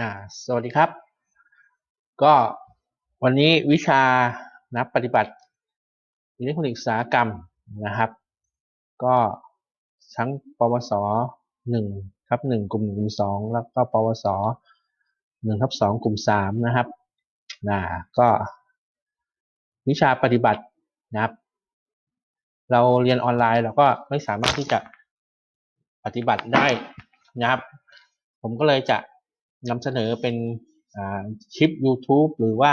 อ่าสวัสดีครับ ก็วันนี้วิชานับปฏิบัติอิเล็กทรอนิกส์สาหกรรมนะครับ ก็ทั้งปวสหนึ่งทับหนึ่งกลุ่มหนึ่งกลุ่มสองแล้วก็ปวสหนึ่งทับสองกลุ่มสามนะครับนะก็วิชาปฏิบัตินะครับ เราเรียนออนไลน์เราก็ไม่สามารถที่จะปฏิบัติได้นะครับ ผมก็เลยจะ นำเสนอเป็นคลิป YouTube หรือว่า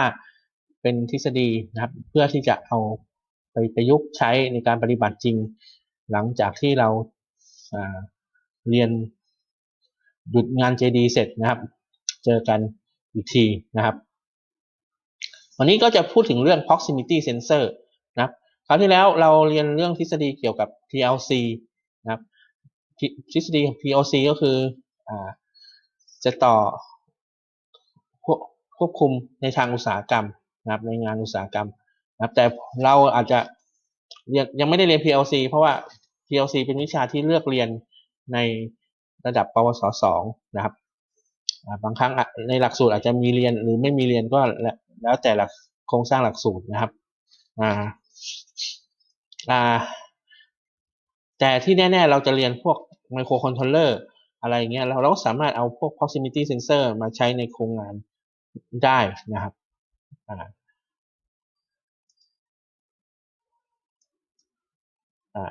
เป็นทฤษฎีนะครับ เพื่อที่จะเอาไปประยุกต์ใช้ในการปฏิบัติจริง หลังจากที่เราเรียนหยุดงาน JD เสร็จนะครับ เจอกันอีกทีนะครับ วันนี้ก็จะพูดถึงเรื่อง proximity sensor นะครับ คราวที่แล้วเราเรียนเรื่องทฤษฎีเกี่ยวกับ PLC นะครับ ทฤษฎี PLC ก็คืออ จะต่อควบคุมในทางอุตสาหกรรมนะครับ ในงานอุตสาหกรรมนะครับ แต่เราอาจจะยังยังไม่ได้เรียน PLC เพราะว่า PLC เป็นวิชาที่เลือกเรียนในระดับปวสสองนะครับบางครั้งในหลักสูตรอาจจะมีเรียนหรือไม่มีเรียนก็แล้วแต่หลักโครงสร้างหลักสูตรนะครับอ่าอ่าแต่ที่แน่ ๆ เราจะเรียนพวกไมโครคอนโทรลเลอร์ อะไรเงี้ยเราเราก็สามารถเอาพวก proximity sensor มาใช้ในโครงงานได้นะครับอ่าอ่า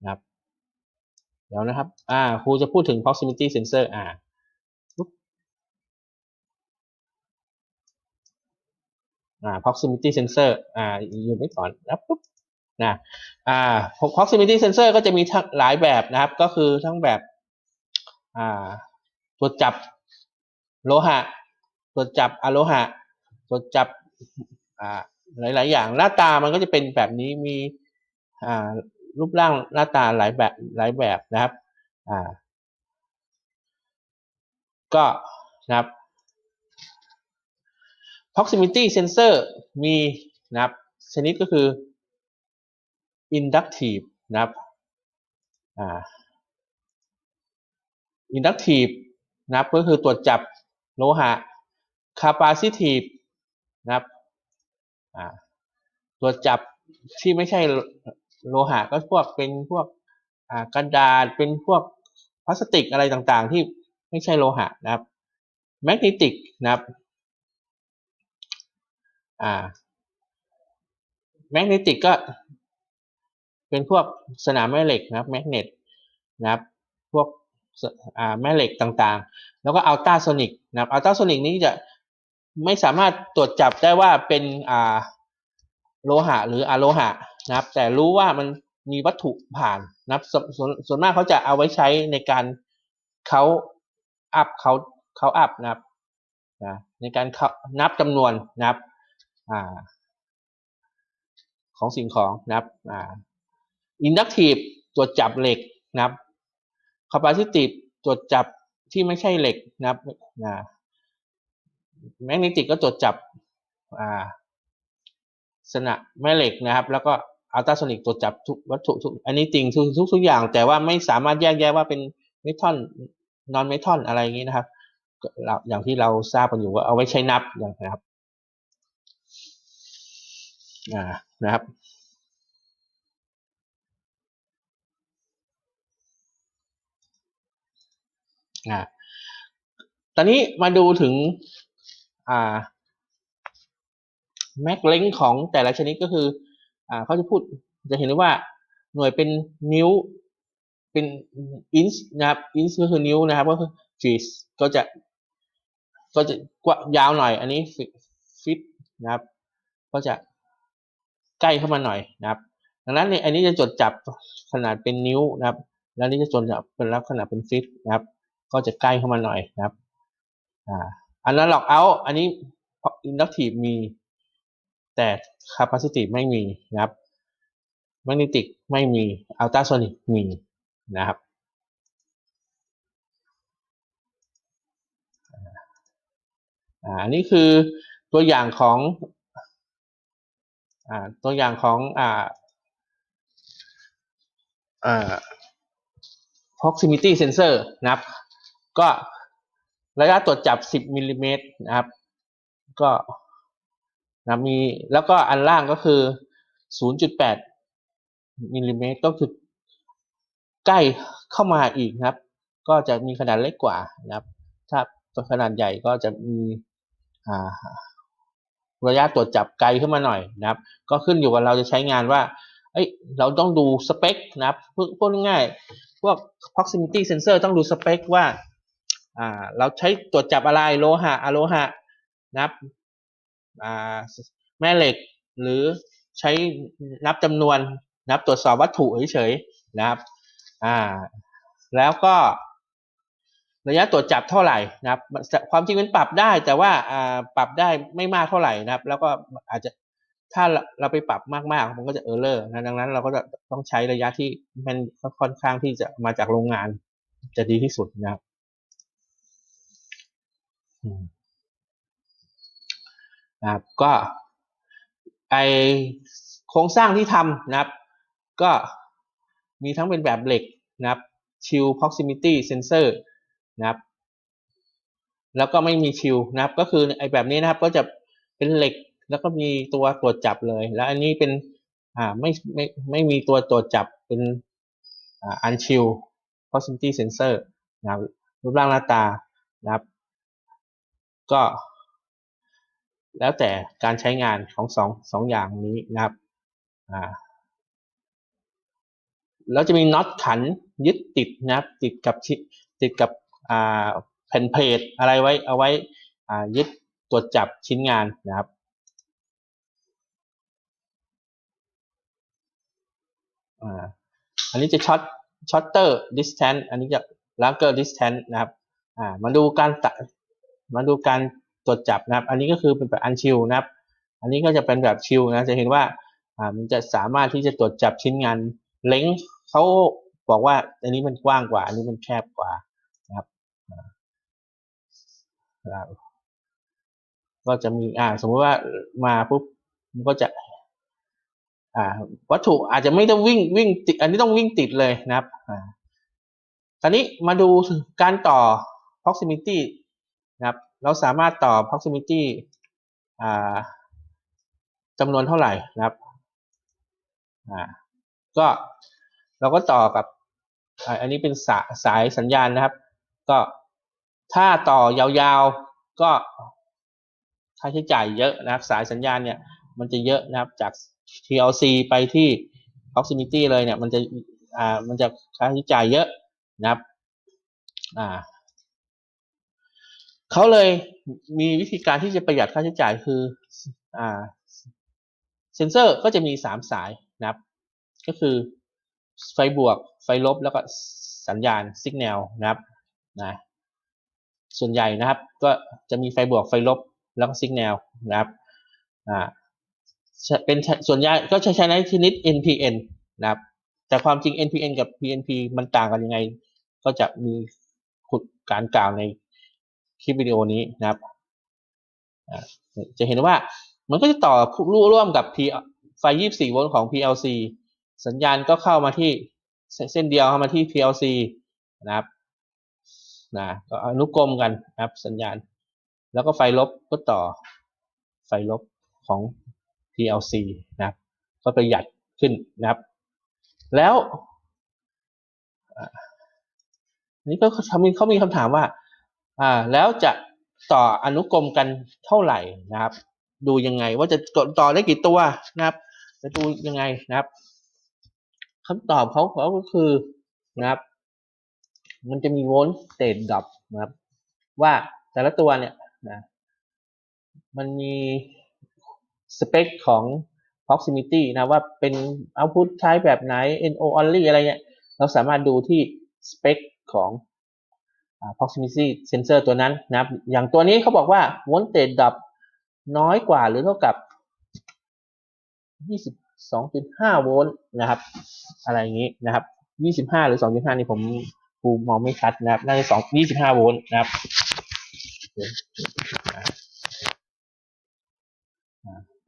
นะครับ เดี๋ยวนะครับ อ่า ครูจะพูดถึง proximity sensor อ่า อ่า proximity sensor อ่าอยู่ไม่ก่อนนะปุ๊บนะอ่า proximity sensor ก็จะมีทั้งหลายแบบนะครับ ก็คือทั้งแบบอ่าตรวจจับโลหะตรวจจับอะโลหะตรวจจับอ่าหลาย ๆ อย่างหน้าตามันก็จะเป็นแบบนี้มีอ่ารูปร่างหน้าตาหลายแบบหลายแบบนะครับอ่าก็นะครับ proximity sensor มีนะครับชนิดก็คือ inductive นะครับอ่า inductive นะครับก็คือตรวจจับโลหะ capacitive นะครับอ่าตรวจจับที่ไม่ใช่โลหะก็พวกเป็นพวกกระดาษเป็นพวกพลาสติกอะไรต่างๆ ที่ไม่ใช่โลหะนะครับ magnetic นะครับ อ่าแมกเนติกก็เป็นพวกสนามแม่เหล็กนะครับแมกเนตนะครับพวกอ่าแม่เหล็กต่างๆ แล้วก็อัลตราโซนิกนะครับอัลตราโซนิกนี้จะไม่สามารถตรวจจับได้ว่าเป็นอ่าโลหะหรืออะโลหะนะครับ แต่รู้ว่ามันมีวัตถุผ่านนะครับสสส่วนมากเขาจะเอาไว้ใช้ในการเขาอัพเขาเขาอัพนะครับนะในการนับจำนวนนะครับ ของสิ่งของนะครับอินดักทีฟตรวจจับเหล็กนะครับคาปาซิติฟตรวจจับที่ไม่ใช่เหล็กนะครับแมกเนติกก็ตรวจจับสนะแม่เหล็กนะครับ แล้วก็อัลตราโซนิกตรวจจับทุกวัตถุทุกอันนี้จริงทุกทุกทุกอย่าง แต่ว่าไม่สามารถแยกแยะว่าเป็นเมทัลนอนเมทัลอะไรอย่างนี้นะครับ อย่างที่เราทราบกันอยู่ว่าเอาไว้ใช้นับอย่างนะครับ อ่านะครับอ่าตอนนี้มาดูถึงอ่าแม็กเลงของแต่ละชนิดก็คืออ่าเขาจะพูดจะเห็นได้ว่าหน่วยเป็นนิ้วเป็นอินส์นะครับอินส์ก็คือนิ้วนะครับก็คือฟีสก็จะก็จะกว้างยาวหน่อย อันนี้ฟิตนะครับ ก็จะ ใกล้เข้ามาหน่อยนะครับ ดังนั้นเนี่ยอันนี้จะจดจับขนาดเป็นนิ้วนะครับ แล้วนี้จะจดจับเป็นลักษณะเป็นฟิตนะครับ ก็จะใกล้เข้ามาหน่อยนะครับอ่าอันนั้นหลอกเอาอันนี้อินดักทีฟมี แต่คาปาซิตีไม่มีนะครับแมกเนติกไม่มีอัลตราโซนิกมีนะครับอ่าอันนี้คือตัวอย่างของ ตัวอย่างของอ่าอ่า proximity sensor นะครับ ก็ระยะตรวจจับ 10มิลลิเมตรนะครับ ก็นะมีแล้วก็อันล่างก็คือ 0.8มิลลิเมตรก็คือใกล้เข้ามาอีกนะครับ ก็จะมีขนาดเล็กกว่านะครับ ถ้าตัวขนาดใหญ่ก็จะมีอ่า ระยะตรวจจับไกลขึ้นมาหน่อยนะครับ ก็ขึ้นอยู่กับเราจะใช้งานว่าเอ้ยเราต้องดูสเปคนะครับพูดพูดง่ายๆพวก proximity sensor ต้องดูสเปคว่าอ่าเราใช้ตรวจจับอะไรโลหะอะโลหะนะครับอ่าแม่เหล็กหรือใช้นับจำนวนนับตรวจสอบวัตถุเฉยๆนะครับอ่าแล้วก็ ระยะตรวจจับเท่าไหร่นะครับความจริงมันปรับได้แต่ว่าอ่าปรับได้ไม่มากเท่าไหร่นะครับ แล้วก็อาจจะถ้าเราไปปรับมากๆมันก็จะเออร์เลอร์นะดังนั้นเราก็จะต้องใช้ระยะที่มันค่อนข้างที่จะมาจากโรงงานจะดีที่สุดนะครับนะครับก็ไอโครงสร้างที่ทำนะครับ ก็มีทั้งเป็นแบบเหล็กนะครับชิล proximity sensor นะครับ แล้วก็ไม่มีชิลนะครับ ก็คือไอแบบนี้นะครับ ก็จะเป็นเหล็กแล้วก็มีตัวตรวจจับเลย แล้วอันนี้เป็นอ่าไม่ไม่ไม่มีตัวตรวจจับเป็นอ่า unchill proximity sensor นะครับรูปร่างหน้าตานะครับ ก็ แล้วแต่การใช้งานของสองสองอย่างนี้นะครับอ่าแล้วจะมีน็อตขันยึดติดนะครับ ติดกับติดกับ แผ่นเพลทอะไรไว้เอาไว้ยึดตรวจจับชิ้นงานนะครับอันนี้จะช็อตช็อตเตอร์ดิสแทนอันนี้จะลากเกอร์ดิสแทนนะครับอ่ามาดูการตัดมาดูการตรวจจับนะครับ อันนี้ก็คือเป็นแบบอันชิลนะครับ อันนี้ก็จะเป็นแบบชิลนะจะเห็นว่าอ่ามันจะสามารถที่จะตรวจจับชิ้นงานเล้งเขาบอกว่าอันนี้มันกว้างกว่า อันนี้มันแคบกว่า ก็จะมีอ่าสมมติว่ามาปุ๊บมันก็จะ อ่า วัตถุอาจจะไม่ต้องวิ่งวิ่งติด อันนี้ต้องวิ่งติดเลยนะครับอ่าคราวนี้มาดูการต่อ proximity นะครับ เราสามารถต่อ proximity อ่าจำนวนเท่าไหร่นะครับอ่าก็เราก็ต่อกับ อันนี้เป็นสายสายสัญญาณนะครับ ก็ ถ้าต่อยาวๆก็ค่าใช้จ่ายเยอะนะครับ สายสัญญาณเนี่ย มันจะเยอะนะครับจาก TLC ไปที่ proximity เลยเนี่ย มันจะอ่ามันจะค่าใช้จ่ายเยอะนะครับอ่าเขาเลยมีวิธีการที่จะประหยัดค่าใช้จ่ายคืออ่าเซนเซอร์ก็จะมีสามสายนะครับ ก็คือไฟบวก ไฟลบแล้วก็สัญญาณสัญญาณนะครับนะ ส่วนใหญ่นะครับ ก็จะมีไฟบวกไฟลบแล้วก็สัญญาณนะครับอ่าเป็นส่วนใหญ่ก็ใช้ใช้ในชนิด NPN นะครับ แต่ความจริง NPN กับ PNP มันต่างกันยังไง ก็จะมีขุดการกล่าวในคลิปวิดีโอนี้นะครับจะเห็นว่ามันก็จะต่อร่วมกับ P ไฟ 24 โวลต์ของ PLC สัญญาณก็เข้ามาที่เส้นเดียวเข้ามาที่ PLC นะครับ นะก็อนุกรมกันนะครับสัญญาณ แล้วก็ไฟลบก็ต่อไฟลบของ PLC นะครับ ก็ประหยัดขึ้นนะครับ แล้วนี่ก็เขามีเขามีคำถามว่า อ่า แล้วจะต่ออนุกรมกันเท่าไหร่นะครับ ดูยังไงว่าจะต่อได้กี่ตัวนะครับ จะดูยังไงนะครับคำตอบเขาเขาก็คือนะครับ มันจะมีโวลต์สเตทดับนะครับ ว่าแต่ละตัวเนี่ยนะมันมีสเปคของ proximity นะว่าเป็น output ใช้แบบไหน NO only อะไรเนี่ยเราสามารถดูที่สเปคของ proximity sensor ตัวนั้นนะครับ อย่างตัวนี้เขาบอกว่า voltage drop น้อยกว่าหรือเท่ากับ 22.5 โวลต์นะครับ อะไรอย่างนี้นะครับ 25 หรือ 2.5 นี่ผม กูมองไม่ชัดนะครับน่าจะ2 25โวลต์นะครับ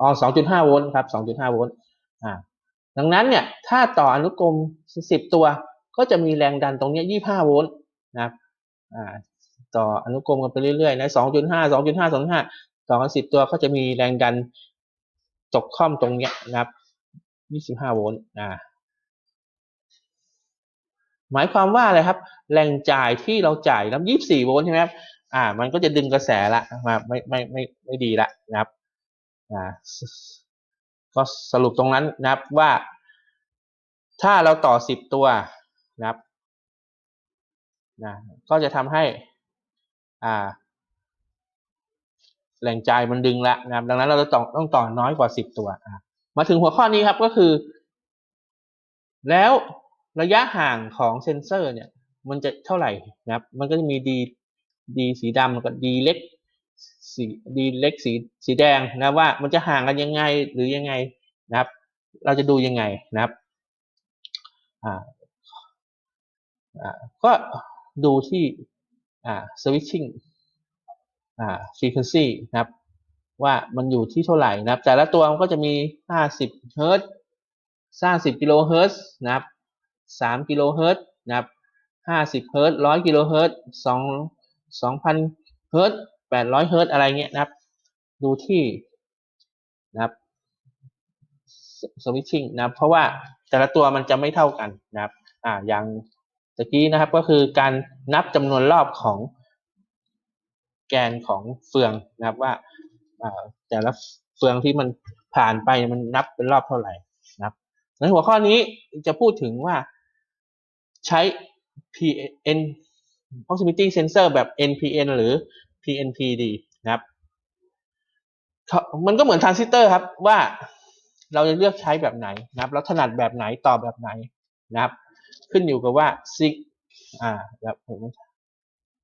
อ๋อสองจุดห้าโวลต์ครับสองจุดห้าโวลต์อ่า ดังนั้นเนี่ย ถ้าต่ออนุกรมสิบตัวก็จะมีแรงดันตรงนี้ยี่ห้าโวลต์นะครับอ่าต่ออนุกรมกันไปเรื่อยๆนะสองจุดห้าสองจุดห้าสองห้าต่อกันสิบตัวก็จะมีแรงดันตกค่อมตรงเนี้ยนะครับยี่สิบห้าโวลต์อ่า หมายความว่าอะไรครับ แรงจ่ายที่เราจ่ายน้ำยี่สิบสี่โวลต์ใช่ไหมครับอ่า มันก็จะดึงกระแสละมาไม่ไม่ไม่ไม่ดีละนะครับอ่าก็สรุปตรงนั้นนะครับว่า ถ้าเราต่อสิบตัวนะครับนะก็จะทำให้อ่าแรงจ่ายมันดึงละนะครับ ดังนั้นเราจะต้องต้องต่อน้อยกว่าสิบตัว มาถึงหัวข้อนี้ครับก็คือ แล้ว ระยะห่างของเซนเซอร์เนี่ย มันจะเท่าไหร่นะครับ มันก็จะมีดีดีสีดำกับดีเล็กสีดีเล็กสีสีแดงนะว่ามันจะห่างกันยังไงหรือยังไงนะครับ เราจะดูยังไงนะครับอ่าอ่าก็ดูที่อ่า switching อ่า frequency นะครับ ว่ามันอยู่ที่เท่าไหร่นะครับ แต่ละตัวมันก็จะมี 50 เฮิร์ตซ์50 กิโลเฮิร์ตซ์นะครับ 3กิโลเฮิรตซ์นะครับ50เฮิรตซ์100กิโลเฮิร์ตซ์2 2,000เฮิร์ตซ์800เฮิรตซ์อะไรเงี้ยนะครับ ดูที่นะครับ switching นะเพราะว่าแต่ละตัวมันจะไม่เท่ากันนะครับอ่าอย่างตะกี้นะครับก็คือการนับจำนวนรอบของแกนของเฟืองนะครับว่าแต่ละเฟืองที่มันผ่านไปมันนับเป็นรอบเท่าไหร่นะครับในหัวข้อนี้จะพูดถึงว่า ใช้ PN proximity sensor แบบ NPN หรือ PNP ดีนะครับ มันก็เหมือนทรานซิสเตอร์ครับว่าเราจะเลือกใช้แบบไหนนะครับ แล้วถนัดแบบไหนต่อแบบไหนนะครับ ขึ้นอยู่กับว่าซิกอ่าแบบผม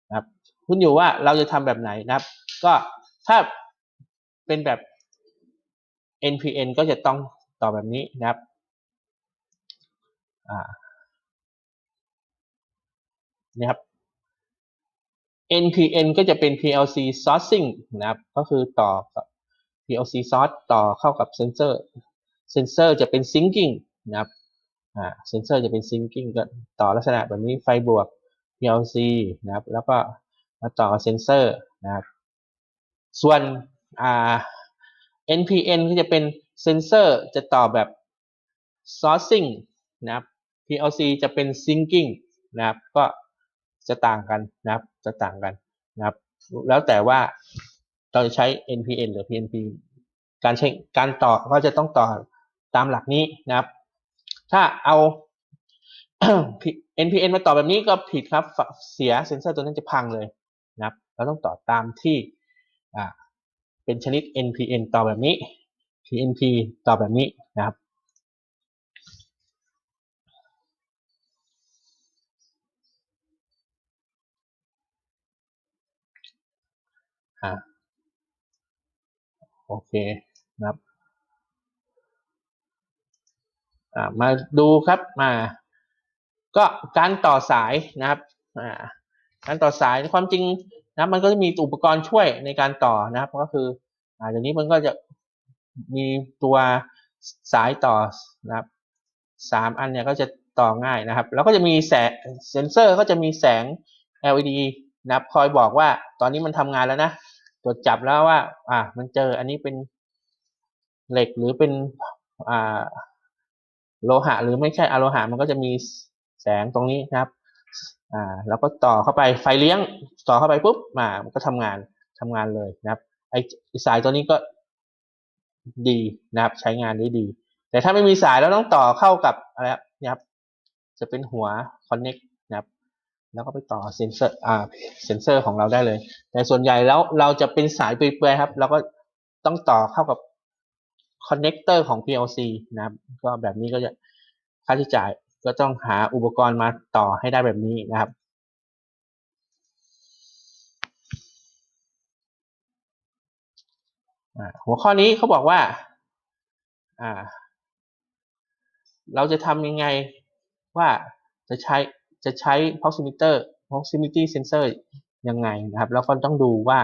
นะครับขึ้นอยู่ว่าเราจะทำแบบไหนนะครับ ก็ถ้าเป็นแบบ NPN ก็จะต้องต่อแบบนี้นะครับอ่า นี่ครับ NPN ก็จะเป็น PLC sourcing นะครับ ก็คือต่อ PLC source ต่อเข้ากับเซนเซอร์ เซนเซอร์จะเป็น syncing นะครับอ่าเซนเซอร์จะเป็น syncing ก็ต่อลักษณะแบบนี้ไฟบวก PLC นะครับ แล้วก็มาต่อเซนเซอร์นะครับ ส่วนอ่า NPN ก็จะเป็นเซนเซอร์จะต่อแบบ sourcing นะครับ PLC จะเป็น syncing นะครับ ก็ จะต่างกันนะครับ จะต่างกันนะครับ แล้วแต่ว่าเราจะใช้ NPN หรือ PNP การใช้การต่อก็จะต้องต่อตามหลักนี้นะครับ ถ้าเอา NPN มาต่อแบบนี้ก็ผิดครับ เสียเซนเซอร์ตัวนั้นจะพังเลยนะครับ เราต้องต่อตามที่เป็นชนิด NPN ต่อแบบนี้ PNP ต่อแบบนี้นะครับ อ่าโอเคนะครับอ่ามาดูครับมาก็การต่อสายนะครับอ่าการต่อสายความจริงนะมันก็จะมีอุปกรณ์ช่วยในการต่อนะครับ ก็คืออ่าอย่างนี้มันก็จะมีตัวสายต่อนะครับสามอันเนี่ยก็จะต่อง่ายนะครับ แล้วก็จะมีแสงเซนเซอร์ก็จะมีแสง LED นะครับคอยบอกว่าตอนนี้มันทำงานแล้วนะ ตรวจจับแล้วว่า อ่า มันเจออันนี้เป็นเหล็กหรือเป็นอ่าโลหะ หรือไม่ใช่อโลหะมันก็จะมีแสงตรงนี้นะครับ อ่าแล้วก็ต่อเข้าไปไฟเลี้ยง ต่อเข้าไปปุ๊บมา มันก็ทำงานทำงานเลยนะครับ ไอสายตัวนี้ก็ดีนะครับ ใช้งานได้ดี แต่ถ้าไม่มีสายแล้วต้องต่อเข้ากับอะไรนะครับ จะเป็นหัวคอนเน็ก แล้วก็ไปต่อเซนเซอร์อ่าเซนเซอร์ของเราได้เลย แต่ส่วนใหญ่แล้วเราจะเป็นสายเปลือยๆครับ เราก็ต้องต่อเข้ากับคอนเนคเตอร์ของ PLC นะครับ ก็แบบนี้ก็จะค่าใช้จ่ายก็ต้องหาอุปกรณ์มาต่อให้ได้แบบนี้นะครับหัวข้อนี้เขาบอกว่าอ่าเราจะทำยังไงว่าจะใช้ จะใช้ proximity proximity sensor ยังไงนะครับ แล้วก็ต้องดูว่า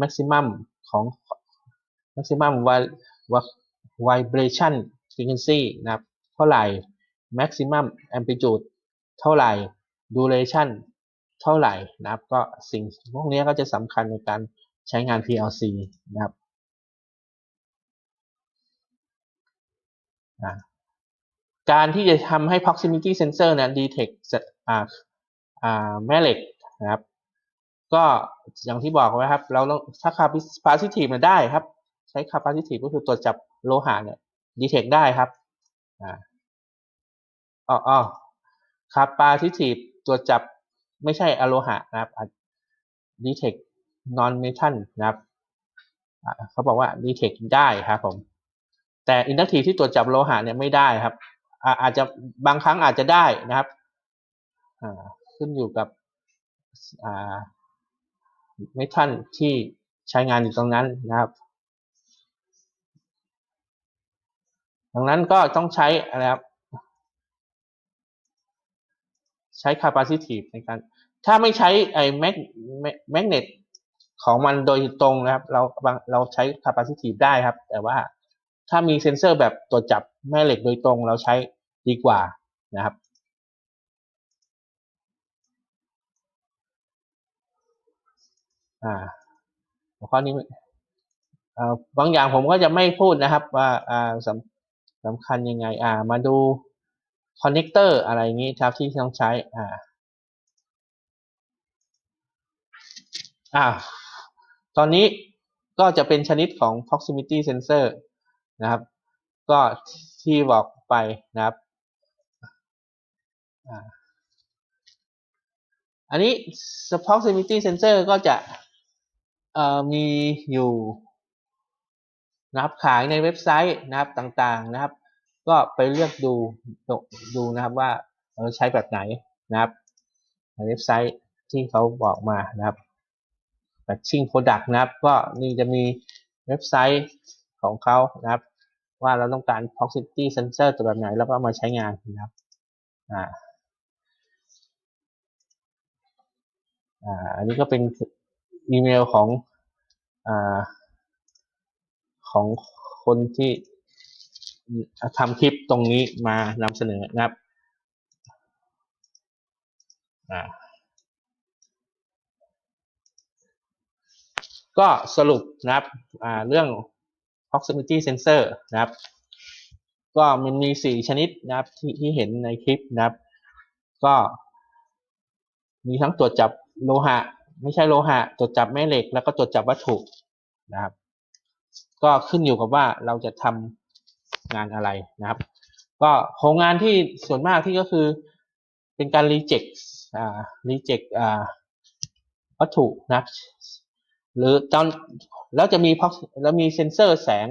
maximum ของ maximum vibration frequency นะครับ เท่าไหร่ maximum amplitude เท่าไหร่ duration เท่าไหร่นะครับ ก็สิ่งพวกนี้ก็จะสำคัญในการใช้งาน PLC นะครับการที่จะทำให้ proximity sensor นะ detect แม่เหล็กนะครับ ก็อย่างที่บอกไว้ครับ เราถ้า capacitive เนี่ยได้ครับ ใช้ capacitive ก็คือตรวจจับโลหะเนี่ย detect ได้ครับอ่าอ๋ออ๋อ capacitive ตรวจจับไม่ใช่อโลหะนะครับ detect non metal นะครับเขาบอกว่า detect ได้ครับผมแต่ inductive ที่ตรวจจับโลหะเนี่ยไม่ได้ครับอาจจะบางครั้งอาจจะได้นะครับ ขึ้นอยู่กับเมทัลที่ใช้งานอยู่ตรงนั้นนะครับ ดังนั้นก็ต้องใช้อะไรครับ ใช้ capacitive ในการ ถ้าไม่ใช้ไอ้แมกแมกเนตของมันโดยตรงนะครับ เราเราใช้ capacitive ได้ครับ แต่ว่าถ้ามีเซ็นเซอร์แบบตรวจจับแม่เหล็กโดยตรงเราใช้ดีกว่านะครับ อ่าข้อนี้บางอย่างผมก็จะไม่พูดนะครับว่าอ่าสำสำคัญยังไง อ่า มาดูคอนเนคเตอร์อะไรอย่างนี้ครับที่ต้องใช้ อ่าอ่าตอนนี้ก็จะเป็นชนิดของ proximity sensor นะครับ ก็ที่บอกไปนะครับอ่าอันนี้ proximity sensor ก็จะ มีอยู่นะครับขายในเว็บไซต์นะครับต่างๆนะครับ ก็ไปเลือกดูดูนะครับว่าเราใช้แบบไหนนะครับในเว็บไซต์ที่เขาบอกมานะครับแบบชิงโปรดักต์นะครับ ก็นี่จะมีเว็บไซต์ของเขานะครับ ว่าเราต้องการ proximity sensor ตัวแบบไหน แล้วก็มาใช้งานนะครับอ่าอ่าอันนี้ก็เป็นอีเมลของ อของคนที่ทำคลิปตรงนี้มานำเสนอนะครับก็สรุปนะครับเรื่อง proximity sensor นะครับ ก็มันมีสี่ชนิดนะครับที่ที่เห็นในคลิปนะครับ ก็มีทั้งตรวจจับโลหะ ไม่ใช่โลหะตรวจจับแม่เหล็ก แล้วก็ตรวจจับวัตถุนะครับ ก็ขึ้นอยู่กับว่าเราจะทำงานอะไรนะครับ ก็โครงงานที่ส่วนมากที่ก็คือเป็นการรีเจ็คอ่ารีเจ็คอ่าวัตถุนะหรือตอนแล้วจะมีแล้วมีเซ็นเซอร์แสง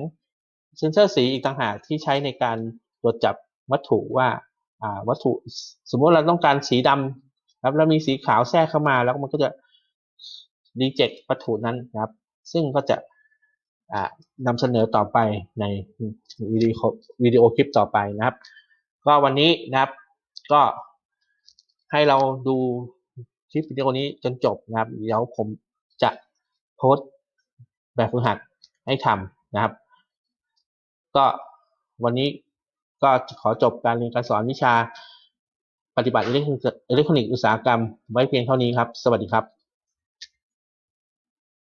เซ็นเซอร์สีอีกต่างหากที่ใช้ในการตรวจจับวัตถุว่าอ่าวัตถุ สมมติเราต้องการสีดำครับแล้วมีสีขาวแทรกเข้ามาแล้วมันก็จะ รีเจ็ควัตถุนั้นนะครับ ซึ่งก็จะนำเสนอต่อไปในวิดีโอวิดีโอคลิปต่อไปนะครับ ก็วันนี้นะครับก็ให้เราดูคลิปวิดีโอนี้จนจบนะครับ เดี๋ยวผมจะโพสต์แบบฝึกหัดให้ทำนะครับ ก็วันนี้ก็ขอจบการเรียนการสอนวิชาปฏิบัติอิเล็กทรอนิกส์อุตสาหกรรมไว้เพียงเท่านี้ครับ สวัสดีครับ